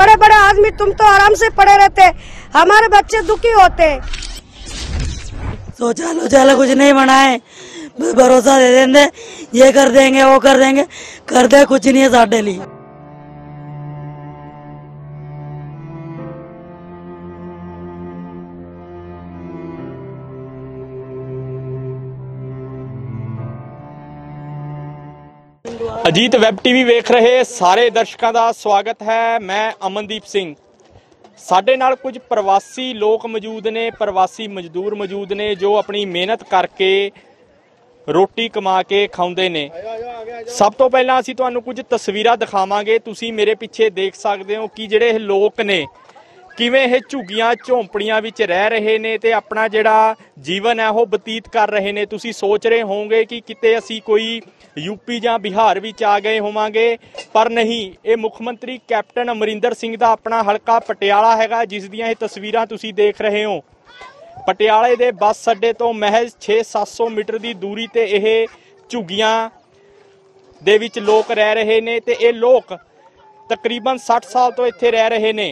बड़े बड़े आदमी तुम तो आराम से पड़े रहते, हमारे बच्चे दुखी होते। शौचालय चलो कुछ नहीं बनाए। भरोसा दे देंगे, ये कर देंगे, वो कर देंगे, कर दे, कुछ नहीं है साढ़े लिए। ਅਜੀਤ ਵੈਬ ਟੀਵੀ ਵੇਖ ਰਹੇ ਸਾਰੇ ਦਰਸ਼ਕਾਂ ਦਾ ਸਵਾਗਤ ਹੈ। ਮੈਂ ਅਮਨਦੀਪ ਸਿੰਘ। ਸਾਡੇ ਨਾਲ ਕੁਝ ਪ੍ਰਵਾਸੀ ਲੋਕ ਮੌਜੂਦ ਨੇ, ਪ੍ਰਵਾਸੀ ਮਜ਼ਦੂਰ ਮੌਜੂਦ ਨੇ, ਜੋ ਆਪਣੀ ਮਿਹਨਤ ਕਰਕੇ ਰੋਟੀ ਕਮਾ ਕੇ ਖਾਉਂਦੇ ਨੇ। ਸਭ ਤੋਂ ਪਹਿਲਾਂ ਅਸੀਂ ਤੁਹਾਨੂੰ ਕੁਝ ਤਸਵੀਰਾਂ ਦਿਖਾਵਾਂਗੇ। ਤੁਸੀਂ ਮੇਰੇ ਪਿੱਛੇ ਦੇਖ ਸਕਦੇ ਹੋ ਕਿ ਜਿਹੜੇ ਇਹ ਲੋਕ ਨੇ ਕਿਵੇਂ ਇਹ ਝੁੱਗੀਆਂ ਝੌਂਪੜੀਆਂ ਵਿੱਚ ਰਹਿ ਰਹੇ ਨੇ ਤੇ ਆਪਣਾ ਜਿਹੜਾ ਜੀਵਨ ਹੈ ਉਹ ਬਤੀਤ ਕਰ ਰਹੇ ਨੇ? ਤੁਸੀਂ ਸੋਚ ਰਹੇ ਹੋਵੋਗੇ ਕਿ ਕਿਤੇ ਅਸੀਂ ਕੋਈ ਯੂਪੀ ਜਾਂ ਬਿਹਾਰ ਵਿੱਚ ਆ ਗਏ ਹੋਵਾਂਗੇ, ਪਰ ਨਹੀਂ, ਇਹ ਮੁੱਖ ਮੰਤਰੀ ਕੈਪਟਨ ਅਮਰਿੰਦਰ ਸਿੰਘ ਦਾ ਆਪਣਾ ਹਲਕਾ ਪਟਿਆਲਾ ਹੈਗਾ, ਜਿਸ ਦੀਆਂ ਇਹ ਤਸਵੀਰਾਂ ਤੁਸੀਂ ਦੇਖ ਰਹੇ ਹੋ। ਪਟਿਆਲੇ ਦੇ ਬੱਸ ਅੱਡੇ ਤੋਂ ਮਹਿਜ਼ 6-700 ਮੀਟਰ ਦੀ ਦੂਰੀ ਤੇ ਇਹ ਝੁੱਗੀਆਂ ਦੇ ਵਿੱਚ ਲੋਕ ਰਹਿ ਰਹੇ ਨੇ ਤੇ ਇਹ ਲੋਕ ਤਕਰੀਬਨ 60 ਸਾਲ ਤੋਂ ਇੱਥੇ ਰਹਿ ਰਹੇ ਨੇ।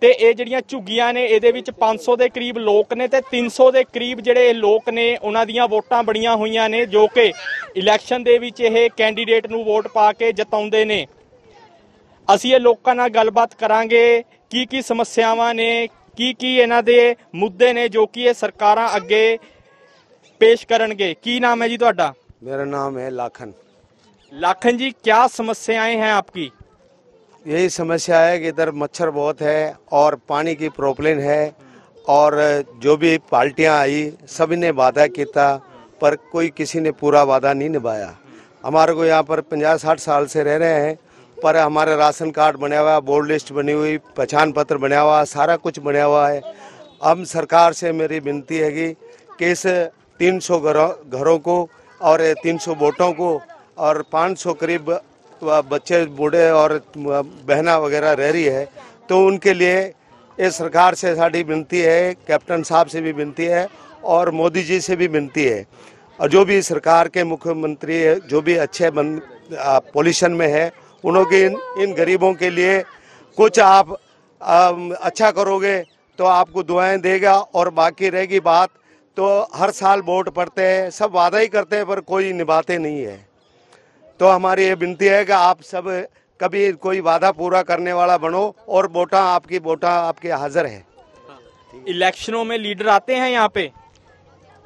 ਤੇ ਇਹ ਜਿਹੜੀਆਂ ਝੁੱਗੀਆਂ ਨੇ ਇਹਦੇ ਵਿੱਚ 500 ਦੇ ਕਰੀਬ ਲੋਕ ਨੇ ਤੇ 300 ਦੇ ਕਰੀਬ ਜਿਹੜੇ ਇਹ ਲੋਕ ਨੇ ਉਹਨਾਂ ਦੀਆਂ ਵੋਟਾਂ ਬੜੀਆਂ ਹੋਈਆਂ ਨੇ ਜੋ ਕਿ ਇਲੈਕਸ਼ਨ ਦੇ ਵਿੱਚ ਇਹ ਕੈਂਡੀਡੇਟ ਨੂੰ ਵੋਟ ਪਾ ਕੇ ਜਿਤਾਉਂਦੇ ਨੇ ਅਸੀਂ ਇਹ ਲੋਕਾਂ ਨਾਲ ਗੱਲਬਾਤ ਕਰਾਂਗੇ ਕੀ ਕੀ ਸਮੱਸਿਆਵਾਂ ਨੇ ਕੀ ਕੀ ਇਹਨਾਂ ਦੇ ਮੁੱਦੇ ਨੇ ਜੋ ਕਿ ਇਹ ਸਰਕਾਰਾਂ ਅੱਗੇ ਪੇਸ਼ ਕਰਨਗੇ ਕੀ ਨਾਮ ਹੈ ਜੀ ਤੁਹਾਡਾ मेरा नाम है लाखन लाखन जी क्या समस्याएं हैं आपकी यही समस्या है कि इधर मच्छर बहुत है और पानी की प्रॉब्लम है और जो भी पार्टियाँ आई, सभी ने वादा किया, पर कोई किसी ने पूरा वादा नहीं निभाया। हमारे को यहाँ पर पंजाह साठ साल से रह रहे हैं, पर हमारा राशन कार्ड बना हुआ, बोर्ड लिस्ट बनी हुई, पहचान पत्र बना हुआ, सारा कुछ बना हुआ है। अब सरकार से मेरी विनती है कि कि इस 300 घरों घरों को और 300 वोटों को और 500 करीब बच्चे बूढ़े और बहना वगैरह रह रही है तो उनके लिए ये सरकार से साड़ी विनती है कैप्टन साहब से भी विनती है और मोदी जी से भी विनती है। और जो भी सरकार के मुख्यमंत्री जो भी अच्छे पोजीशन में है उन्होंने इन, इन गरीबों के लिए कुछ आप अम, अच्छा करोगे तो आपको दुआएँ देगा और बाकी रहेगी बात तो हर साल वोट पड़ते हैं सब वादा ही करते हैं पर कोई निभाते नहीं है। तो हमारी ये विनती है कि आप सब कभी कोई वादा पूरा करने वाला बनो और वोटा आपकी वोटा आपके हाजिर है। इलेक्शनों में लीडर आते हैं यहाँ पे?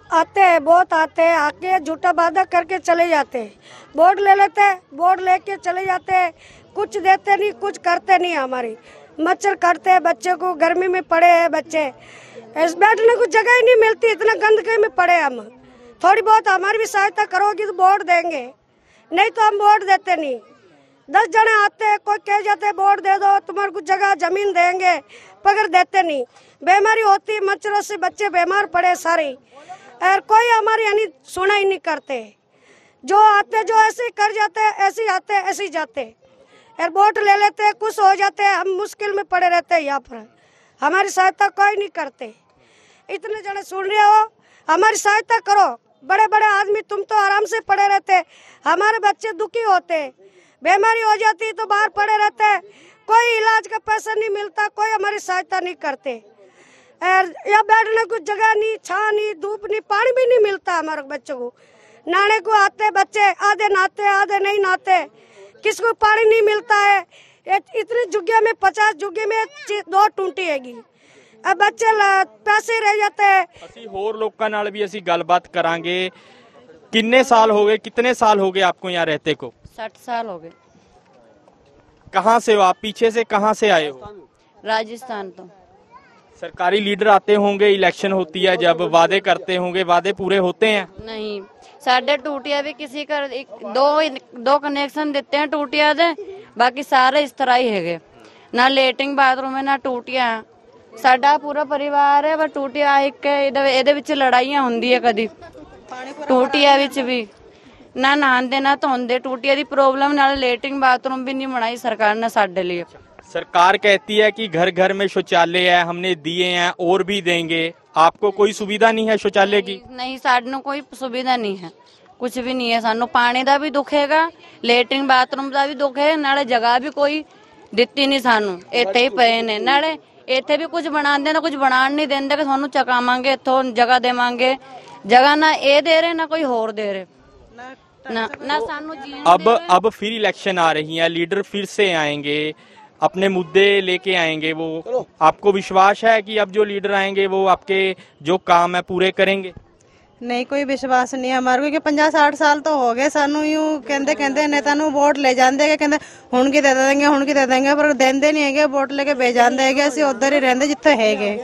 आते हैं बहुत आते हैं। आके झूठा वादा करके चले जाते हैं। वोट ले लेते हैं वोट लेके चले जाते हैं। कुछ देते नहीं कुछ करते नहीं हमारी। मच्छर काटते हैं बच्चे को गर्मी में पड़े हैं बच्चे। बैठने को जगह ही नहीं मिलती इतना गंदगी में पड़े हम। थोड़ी बहुत हमारी भी सहायता करोगी तो वोट देंगे। नहीं तो हम वोट देते नहीं। दस जने आते हैं कोई कह जाते, वोट दे दो, तुम्हारे कुछ जगह ज़मीन देंगे पकड़ देते नहीं। बीमारी होती, मच्छरों से बच्चे बीमार पड़े सारे। और कोई हमारी यानी सुना ही नहीं करते। जो आते, जो ऐसे कर जाते, ऐसे आते, ऐसे जाते। और वोट ले लेते कुछ हो जाते, हम मुश्किल में पड़े रहते हैं यहाँ पर। हमारी सहायता कोई नहीं करते। इतने जने सुन रहे हो, हमारी सहायता करो। बड़े बड़े आदमी तुम तो आराम से पड़े रहते। हमारे बच्चे दुखी होते। बीमारी हो जाती तो बाहर पड़े रहते। कोई इलाज का पैसा नहीं मिलता, कोई हमारी सहायता नहीं करते। यहाँ बैठने को जगह नहीं छा नहीं, धूप नहीं, पानी भी नहीं मिलता हमारे बच्चों को। नहाने को आते बच्चे, आधे नहाते, आधे नहीं नहाते। किसको पानी नहीं मिलता है। इतने जुग्गे में, पचास जुग्गे में दो टूटी हैगी। अब बच्चे ला- पैसे रह जाते हैं ਅਸੀਂ ਹੋਰ ਲੋਕਾਂ ਨਾਲ ਵੀ ਅਸੀਂ ਗੱਲਬਾਤ ਕਰਾਂਗੇ ਕਿੰਨੇ ਸਾਲ ਹੋ ਗਏ कितने साल हो गए आपको यहाँ रहते को साठ साल हो गए कहाँ से हो आप पीछे से कहाँ से आए हो राजस्थान तो सरकारी लीडर आते होंगे इलेक्शन होती है जब वादे करते होंगे वादे पूरे होते हैं नहीं साढ़े टूटिया भी किसी का एक, दो दो कनेक्शन देते हैं टूटिया दे बाकी सारे इस तरह ही हैगे ना लेटरिंग बाथरूम है ना ਟੂਟੀਆਂ ਸਾਡਾ ਪੂਰਾ ਪਰਿਵਾਰ ਹੈ ਪਰ ਟੂਟੀਆਂ ਇੱਕ ਇਹਦੇ ਇਹਦੇ ਵਿੱਚ ਲੜਾਈਆਂ ਹੁੰਦੀ ਹੈ ਕਦੀ ਟੂਟੀਆਂ ਵਿੱਚ ਵੀ ਨਾ ਨਹਾਉਂਦੇ ਨਾ ਧੋਂਦੇ ਟੂਟੀਆਂ ਦੀ ਪ੍ਰੋਬਲਮ ਨਾਲ ਲੈਟਰਿੰਗ ਬਾਥਰੂਮ ਵੀ ਨਹੀਂ ਬਣਾਈ ਸਰਕਾਰ ਨੇ ਸਾਡੇ ਲਈ सरकार कहती है कि घर घर में शौचालय है हमने दिए हैं और भी देंगे आपको कोई सुविधा नहीं है शौचालय की ਨਹੀਂ ਸਾਨੂੰ ਕੋਈ ਸੁਵਿਧਾ ਨਹੀਂ ਹੈ ਕੁਝ ਵੀ ਨਹੀਂ ਹੈ ਸਾਨੂੰ ਪਾਣੀ ਦਾ ਵੀ ਦੁੱਖ ਹੈਗਾ ਲੈਟਰਿੰਗ ਬਾਥਰੂਮ ਦਾ ਵੀ ਦੁੱਖ ਹੈ ਨਾਲੇ ਜਗ੍ਹਾ ਵੀ ਕੋਈ ਦਿੱਤੀ ਨਹੀਂ ਸਾਨੂੰ ਇੱਥੇ ਹੀ ਪਏ ਨੇ ਨਾਲੇ ਇੱਥੇ ਵੀ ਕੁਝ ਬਣਾਉਂਦੇ ਨੇ ਕੁਝ ਬਣਾਉਣ ਨਹੀਂ ਦਿੰਦੇ ਕਿ ਤੁਹਾਨੂੰ ਚਕਾਵਾਂਗੇ ਇੱਥੋਂ ਜਗ੍ਹਾ ਦੇਵਾਂਗੇ ਜਗ੍ਹਾ ਨਾ ਇਹ ਦੇ ਰਹੇ ਨਾ ਕੋਈ ਹੋਰ ਦੇ ਰਹੇ ਨਾ ਨਾ ਸਾਨੂੰ ਜੀਣ अब अब फिर इलेक्शन आ रही है लीडर फिर से आएंगे अपने मुद्दे लेके आएंगे वो आपको विश्वास है कि अब जो लीडर आएंगे वो आपके जो काम है पूरे करेंगे ਨਹੀਂ ਕੋਈ ਵਿਸ਼ਵਾਸ ਨਹੀਂ ਹਮਾਰੇ ਕਿਉਂਕਿ 50 60 ਸਾਲ ਤੋਂ ਹੋ ਗਏ ਸਾਨੂੰ ਯੂੰ ਕਹਿੰਦੇ ਕਹਿੰਦੇ ਨੇਤਾ ਨੂੰ ਵੋਟ ਲੈ ਜਾਂਦੇ ਹੈਗੇ ਕਹਿੰਦੇ ਹੁਣ ਕੀ ਦੇ ਦੇਣਗੇ ਹੁਣ ਕੀ ਦੇ ਦੇਣਗੇ ਪਰ ਦਿੰਦੇ ਨਹੀਂ ਹੈਗੇ ਵੋਟ ਲੈ ਕੇ ਭੇਜ ਜਾਂਦੇ ਹੈਗੇ ਅਸੀਂ ਉਧਰ ਹੀ ਰਹਿੰਦੇ ਜਿੱਥੇ ਹੈਗੇ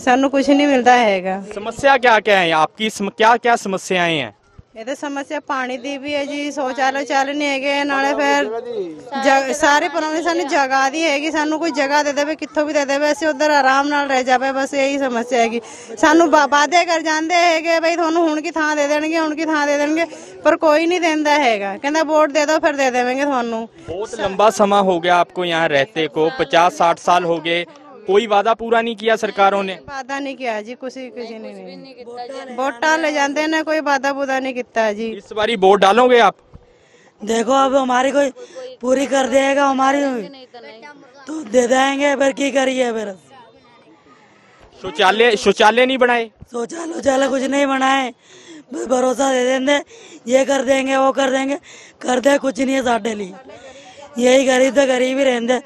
ਸਾਨੂੰ ਕੁਝ ਨਹੀਂ ਮਿਲਦਾ ਹੈਗਾ समस्या क्या क्या है आपकी सम, क्या क्या समस्याएं हैं ਇਹ ਤਾਂ ਸਮੱਸਿਆ ਪਾਣੀ ਦੀ ਵੀ ਹੈ ਜੀ, ਸੋਚਾਲੋ ਚੱਲ ਨਹੀਂ ਹੈਗੇ, ਨਾਲੇ ਫਿਰ ਸਾਰੇ ਪਰਮੇ ਸਾਨੂੰ ਜਗ੍ਹਾ ਦੀ ਹੈਗੀ, ਸਾਨੂੰ ਕੋਈ ਜਗ੍ਹਾ ਦੇ ਦੇਵੇ, ਕਿੱਥੋਂ ਵੀ ਦੇ ਦੇਵੇ, ਅਸੀਂ ਉਧਰ ਆਰਾਮ ਨਾਲ ਰਹਿ ਜਾਵੇ, ਬਸ ਇਹੀ ਸਮੱਸਿਆ ਹੈਗੀ। ਸਾਨੂੰ ਵਾਅਦੇ ਕਰ ਜਾਂਦੇ ਹੈਗੇ ਬਈ ਤੁਹਾਨੂੰ ਹੁਣ ਕੀ ਥਾਂ ਦੇ ਦੇਣਗੇ, ਹੁਣ ਕੀ ਥਾਂ ਦੇ ਦੇਣਗੇ, ਪਰ ਕੋਈ ਨਹੀਂ ਦਿੰਦਾ ਹੈਗਾ। ਕਹਿੰਦਾ ਵੋਟ ਦੇ ਦਿਓ, ਫਿਰ ਦੇ ਦੇਵਾਂਗੇ ਤੁਹਾਨੂੰ। ਬਹੁਤ ਲੰਬਾ ਸਮਾਂ ਹੋ ਗਿਆ ਆਪਕੋ ਯਹਾਂ ਰਹਤੇ ਕੋ 50 60 ਸਾਲ ਹੋ ਗਏ। कोई वादा पूरा नहीं किया सरकारों ने? वादा नहीं किया जी कुछ किसी ने वोटा ले जाते ना कोई वादा बुदा नहीं किया जी। इस बारी वोट डालोगे आप? देखो अब हमारी कोई पूरी कर देगा हमारी तो दे देंगे फिर की करिए फिर? शौचालय शौचालय नहीं बनाए? शौचालय शौचालय कुछ नहीं बनाए। भरोसा दे देंगे ये कर देंगे वो कर देंगे। कर दे कुछ नहीं है साढ़े लिए। यही गरीब तो गरीब ही रहेंगे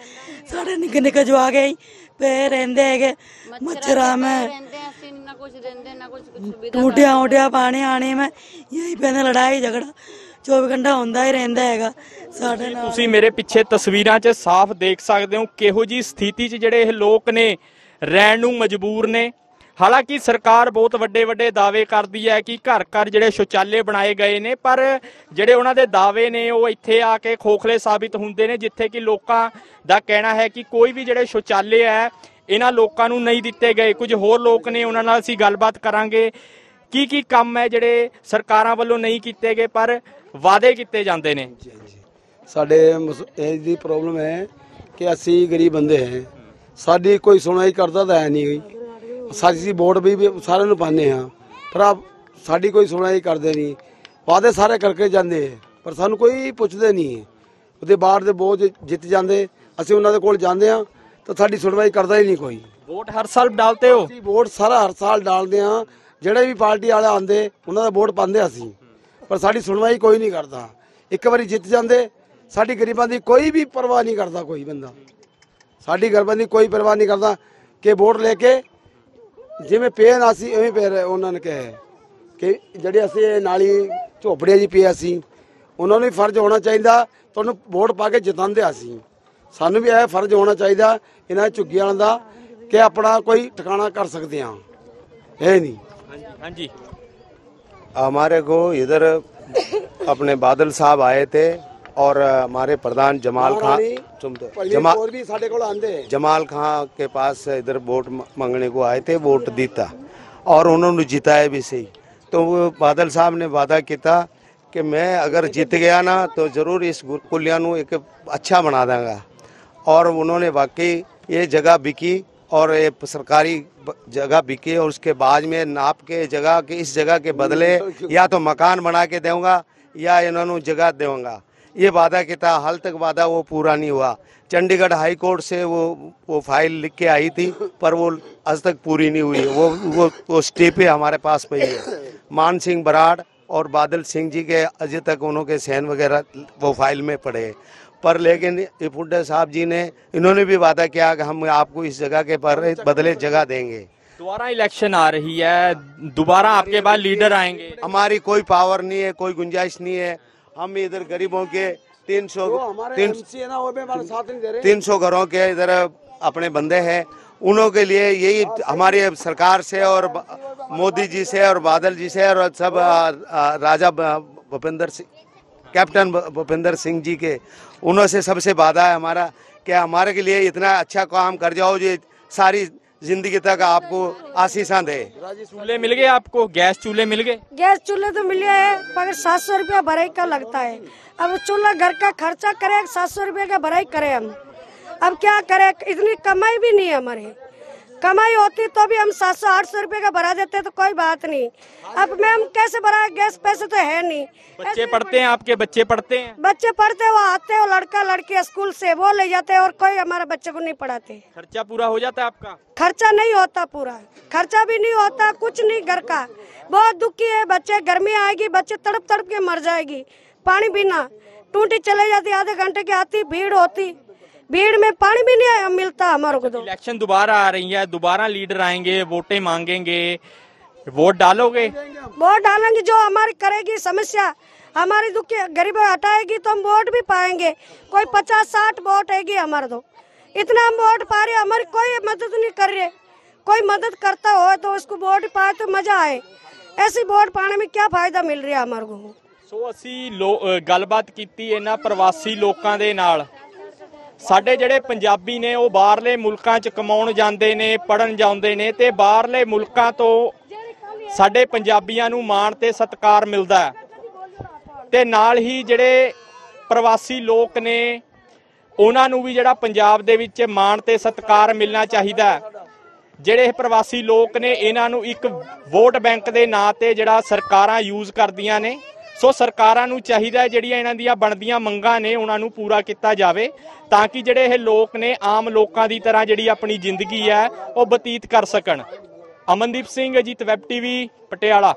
साढ़े निक निक जो आ गई जवा गए पे रहते है मच्छरा में ਕਹਿੰਦੇ ਅਸੀਂ ਨਾ ਕੁਝ ਦਿੰਦੇ ਨਾ ਕੁਝ ਸੁਵਿਧਾ टूटिया उटिया पानी आने में यही पे लड़ाई झगड़ा चौबी घंटा ਹੁੰਦਾ ਹੀ ਰਹਿੰਦਾ ਹੈਗਾ ਸਾਡੇ ਨਾਲ ਤੁਸੀਂ ਮੇਰੇ ਪਿੱਛੇ ਤਸਵੀਰਾਂ 'ਚ ਸਾਫ਼ ਦੇਖ ਸਕਦੇ ਹੋ ਕਿਹੋ ਜੀ ਸਥਿਤੀ 'ਚ ਜਿਹੜੇ ਇਹ ਲੋਕ ਨੇ ਰਹਿਣ ਨੂੰ ਮਜਬੂਰ ਨੇ ਹਾਲਾਂਕਿ ਸਰਕਾਰ ਬਹੁਤ ਵੱਡੇ ਵੱਡੇ ਦਾਅਵੇ ਕਰਦੀ ਹੈ ਕਿ ਘਰ ਘਰ ਜਿਹੜੇ ਸ਼ੌਚਾਲੇ ਬਣਾਏ ਗਏ ਨੇ, ਪਰ ਜਿਹੜੇ ਉਹਨਾਂ ਦੇ ਦਾਅਵੇ ਨੇ ਉਹ ਇੱਥੇ ਆ ਕੇ ਖੋਖਲੇ ਸਾਬਿਤ ਹੁੰਦੇ ਨੇ, ਜਿੱਥੇ ਕਿ ਲੋਕਾਂ ਦਾ ਕਹਿਣਾ ਹੈ ਕਿ ਕੋਈ ਵੀ ਜਿਹੜੇ ਸ਼ੌਚਾਲੇ ਹੈ, ਇਹਨਾਂ ਲੋਕਾਂ ਨੂੰ ਨਹੀਂ ਦਿੱਤੇ ਗਏ। ਕੁਝ ਹੋਰ ਲੋਕ ਨੇ ਉਹਨਾਂ ਨਾਲ ਅਸੀਂ ਗੱਲਬਾਤ ਕਰਾਂਗੇ ਕੀ ਕੀ ਕੰਮ ਹੈ ਜਿਹੜੇ ਸਰਕਾਰਾਂ ਵੱਲੋਂ ਨਹੀਂ ਕੀਤੇ ਗਏ, ਪਰ ਵਾਅਦੇ ਕੀਤੇ ਜਾਂਦੇ ਨੇ। ਸਾਡੇ ਮਸ- ਇਹ ਦੀ ਪ੍ਰੋਬਲਮ ਹੈ ਕਿ ਅਸੀਂ ਗਰੀਬ ਬੰਦੇ ਹਾਂ। ਸਾਡੀ ਕੋਈ ਸੁਣਾਈ ਕਰਦਾ ਤਾਂ ਹੈ ਨਹੀਂ। ਸਾਡੀ ਵੋਟ ਵੀ ਵੀ ਸਾਰਿਆਂ ਨੂੰ ਪਾਉਂਦੇ ਹਾਂ। ਪਰ ਆਪ ਸਾਡੀ ਕੋਈ ਸੁਣਾਈ ਕਰਦੇ ਨਹੀਂ ਵਾਅਦੇ ਸਾਰੇ ਕਰਕੇ ਜਾਂਦੇ ਪਰ ਸਾਨੂੰ ਕੋਈ ਪੁੱਛਦੇ ਨਹੀਂ। ਉਹਦੇ ਬਾਹਰ ਦੇ ਬੋਝ ਜਿੱਤ ਜਾਂਦੇ। ਅਸੀਂ ਉਹਨਾਂ ਦੇ ਕੋਲ ਜਾਂਦੇ ਹਾਂ ਤਾਂ ਸਾਡੀ ਸੁਣਵਾਈ ਕਰਦਾ ਹੀ ਨਹੀਂ ਕੋਈ। ਵੋਟ ਹਰ ਸਾਲ ਡਾਲਤੇ ਹੋ? ਅਸੀਂ ਵੋਟ ਸਾਰਾ ਹਰ ਸਾਲ ਡਾਲਦੇ ਹਾਂ। ਜਿਹੜੇ ਵੀ ਪਾਰਟੀ ਵਾਲੇ ਆਉਂਦੇ ਉਹਨਾਂ ਦਾ ਵੋਟ ਪਾਉਂਦੇ ਅਸੀਂ। ਪਰ ਸਾਡੀ ਸੁਣਵਾਈ ਕੋਈ ਨਹੀਂ ਕਰਦਾ। ਇੱਕ ਵਾਰੀ ਜਿੱਤ ਜਾਂਦੇ ਸਾਡੀ ਗਰੀਬਾਂ ਦੀ ਕੋਈ ਵੀ ਪਰਵਾਹ ਨਹੀਂ ਕਰਦਾ ਕੋਈ ਬੰਦਾ। ਸਾਡੀ ਗਰੀਬਾਂ ਦੀ ਕੋਈ ਪਰਵਾਹ ਨਹੀਂ ਕਰਦਾ ਕਿ ਵੋਟ ਲੈ ਕੇ ਜਿਵੇਂ ਪੇਨ ਅਸੀਂ ਐਵੇਂ ਪੇ ਰਹੇ ਉਹਨਾਂ ਨੇ ਕਿਹਾ ਹੈ ਕਿ ਜਿਹੜੇ ਅਸੀਂ ਇਹ ਨਾਲੀ ਝੋਪੜੀਆਂ ਜੀ ਪਏ ਅਸੀਂ ਉਹਨਾਂ ਨੂੰ ਵੀ ਫਰਜ਼ ਹੋਣਾ ਚਾਹੀਦਾ ਤੁਹਾਨੂੰ ਵੋਟ ਪਾ ਕੇ ਜਿਤਾਉਂਦੇ ਅਸੀਂ ਸਾਨੂੰ ਵੀ ਇਹ ਫਰਜ਼ ਹੋਣਾ ਚਾਹੀਦਾ ਇਹਨਾਂ ਝੁੱਗੀਆਂ ਵਾਲਿਆਂ ਦਾ ਕਿ ਆਪਣਾ ਕੋਈ ਠਿਕਾਣਾ ਕਰ ਸਕਦੇ ਹਾਂ ਇਹ ਨਹੀਂ ਹਾਂਜੀ हमारे को इधर अपने बादल साहब आए थे और हमारे प्रधान जमाल खान सुन तो जमा ਹੋਰ ਵੀ ਸਾਡੇ ਕੋਲ आंदे हैं जमाल खान के पास इधर वोट म- मांगने को आए थे वोट दीता और उन्होंने जिताया भी सही तो वो बादल साहब ने वादा किया कि मैं अगर जीत गया ना तो ज़रूर इस कुलिया ਨੂੰ एक अच्छा बना दूंगा और उन्होंने वाकई ये जगह बिकी और ये सरकारी ब- जगह बिकी और उसके बाद में नाप के जगह के इस जगह के बदले या तो मकान बना के दूंगा या इन्होंने जगह दूंगा ये वादा किया था हाल तक वादा वो पूरा नहीं हुआ। चंडीगढ़ हाई कोर्ट से वो वो फ़ाइल लिख के आई थी पर वो आज तक पूरी नहीं हुई। वो वो वो स्टे पे हमारे पास पई है मान सिंह बराड़ और बादल सिंह जी के अजय तक उन्होंने सहन वगैरह वो फ़ाइल में पड़े। पर लेकिन इपुड्डा साहब जी ने इन्होंने भी वादा किया कि हम आपको इस जगह के पर बदले जगह देंगे। दोबारा इलेक्शन आ रही है दोबारा आपके बाद लीडर आएँगे। हमारी कोई पावर नहीं है कोई गुंजाइश नहीं है। हम इधर गरीबों के तीन सौ तीन रहे। तीन सौ घरों के इधर अपने बंदे हैं। उनों के लिए यही हमारी सरकार से और मोदी जी से और बादल जी से और सब राजा भूपेंद्र सिंह कैप्टन भूपेंद्र सिंह जी के। उन्हों से सबसे वादा है हमारा कि हमारे के लिए इतना अच्छा काम कर जाओ जो सारी ज़िंदगी तक आपको आशीषा दे। चूल्हे मिल गए आपको? गैस चूल्हे मिल गए? गैस चूल्हे तो मिले है मगर सात सौ रूपया भराई का लगता है। अब चूल्हा घर का खर्चा करे सात सौ रुपये का भराई करे हम। अब क्या करे? इतनी कमाई भी नहीं है हमारे। कमाई होती तो भी हम सात सौ आठ सौ रुपये का भरा देते तो कोई बात नहीं। अब मैम कैसे भरा गैस पैसे तो है नहीं। बच्चे पढ़ते हैं आपके बच्चे पढ़ते हैं? बच्चे पढ़ते वो आते हैं लड़का लड़की स्कूल से वो ले जाते हैं और कोई हमारे बच्चे को नहीं पढ़ाते। खर्चा पूरा हो जाता है आपका? खर्चा नहीं होता पूरा। खर्चा भी नहीं होता कुछ नहीं घर का। बहुत दुखी है बच्चे गर्मी आएगी बच्चे तड़प तड़प के मर जाएगी। पानी बिना टूटी चले जाती आधे घंटे की आती भीड़ होती। भीड़ में पानी भी नहीं मिलता हमारे को तो इलेक्शन दोबारा आ रही है दोबारा लीडर आएंगे वोटें मांगेंगे वोट डालोगे वोट डालेंगे जो हमारी करेगी समस्या हमारी दुखी गरीब हटाएगी तो हम वोट भी पाएंगे कोई पचास साठ वोट आएगी हमारे तो इतना हम वोट पा रहे हमारी कोई मदद नहीं कर रहे कोई मदद करता हो तो उसको वोट पाए तो मजा आए ऐसी वोट पाने में क्या फायदा मिल रहा हमारे को ਸੋ ਅਸੀਂ ਲੋ- ਅ, ਗੱਲਬਾਤ ਕੀਤੀ ਇਹਨਾਂ ਪ੍ਰਵਾਸੀ ਲੋਕਾਂ ਦੇ ਨਾਲ ਸਾਡੇ ਜਿਹੜੇ ਪੰਜਾਬੀ ਨੇ, ਉਹ ਬਾਹਰਲੇ ਮੁਲਕਾਂ 'ਚ ਕਮਾਉਣ ਜਾਂਦੇ ਨੇ ਪੜਨ ਜਾਂਦੇ ਨੇ ਤੇ ਬਾਹਰਲੇ ਮੁਲਕਾਂ ਤੋਂ ਸਾਡੇ ਪੰਜਾਬੀਆਂ ਨੂੰ ਮਾਣ ਤੇ ਸਤਿਕਾਰ ਮਿਲਦਾ ਹੈ। ਤੇ ਨਾਲ ਹੀ ਜਿਹੜੇ ਪ੍ਰਵਾਸੀ ਲੋਕ ਨੇ, ਉਹਨਾਂ ਨੂੰ ਵੀ ਜਿਹੜਾ ਪੰਜਾਬ ਦੇ ਵਿੱਚ ਮਾਣ ਤੇ ਸਤਿਕਾਰ ਮਿਲਣਾ ਚਾਹੀਦਾ ਜਿਹੜੇ ਇਹ ਪ੍ਰਵਾਸੀ ਲੋਕ ਨੇ, ਇਹਨਾਂ ਨੂੰ ਇੱਕ ਵੋਟ ਬੈਂਕ ਦੇ ਨਾਂ ਤੇ ਜਿਹੜਾ ਸਰਕਾਰਾਂ ਯੂਜ਼ ਕਰਦੀਆਂ ਨੇ ਸੋ ਸਰਕਾਰਾਂ ਨੂੰ ਚਾਹੀਦਾ ਹੈ ਜਿਹੜੀਆਂ ਇਹਨਾਂ ਦੀਆਂ ਬਣਦੀਆਂ ਮੰਗਾਂ ਨੇ, ਉਹਨਾਂ ਨੂੰ ਪੂਰਾ ਕੀਤਾ ਜਾਵੇ ਤਾਂ ਕਿ ਜਿਹੜੇ ਇਹ ਲੋਕ ਨੇ, ਆਮ ਲੋਕਾਂ ਦੀ ਤਰ੍ਹਾਂ ਜਿਹੜੀ ਆਪਣੀ ਜ਼ਿੰਦਗੀ ਹੈ, ਉਹ ਬਤੀਤ ਕਰ ਸਕਣ। Amandeep Singh, Ajit web TV, Patiala.